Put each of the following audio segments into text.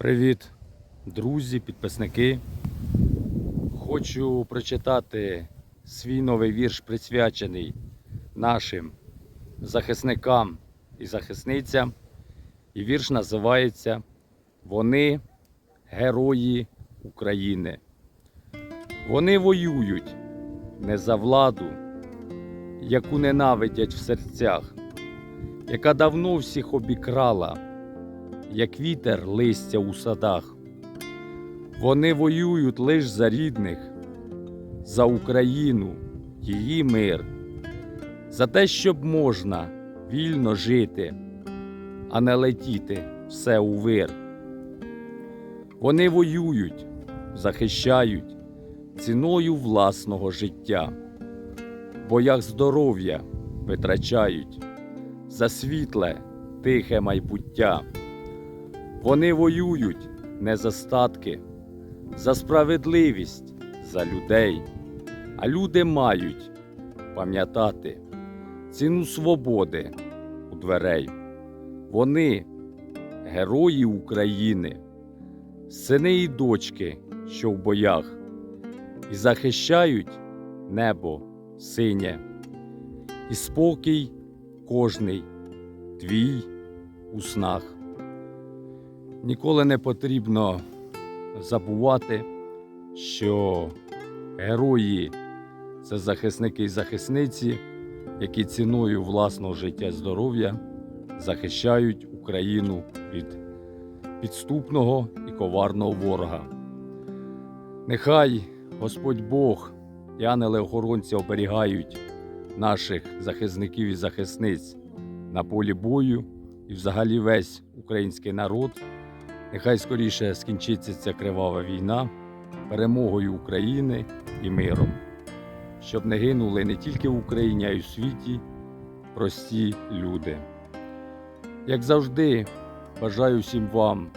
Привіт, друзі, підписники. Хочу прочитати свій новий вірш, присвячений нашим захисникам і захисницям. І вірш називається Вони герої України. Вони воюють не за владу, яку ненавидять в серцях, яка давно всіх обікрала як вітер листя у садах. Вони воюють лиш за рідних, за Україну, її мир, за те, щоб можна вільно жити, а не летіти все у вир. Вони воюють, захищають ціною власного життя, в боях здоров'я витрачають за світле, тихе майбуття. Вони воюють не за статки, за справедливість, за людей. А люди мають пам'ятати ціну свободи у дверей. Вони герої України, сини і дочки, що в боях, і захищають небо синє, і спокій кожний твій у снах. Ніколи не потрібно забувати, що герої це захисники і захисниці, які ціною власного життя здоров'я захищають Україну від підступного і коварного ворога. Нехай Господь Бог і ангели-охоронці оберігають наших захисників і захисниць на полі бою і взагалі весь український народ. Нехай скоріше скінчиться ця кривава війна перемогою України і миром, щоб не гинули не тільки в Україні, а й у світі прості люди. Як завжди, бажаю всім вам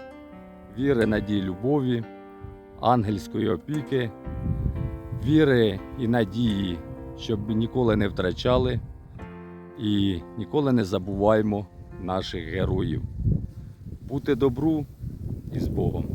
віри, надії, любові, ангельської опіки, віри і надії, щоб ніколи не втрачали і ніколи не забуваємо наших героїв. Бути добру і з Богом.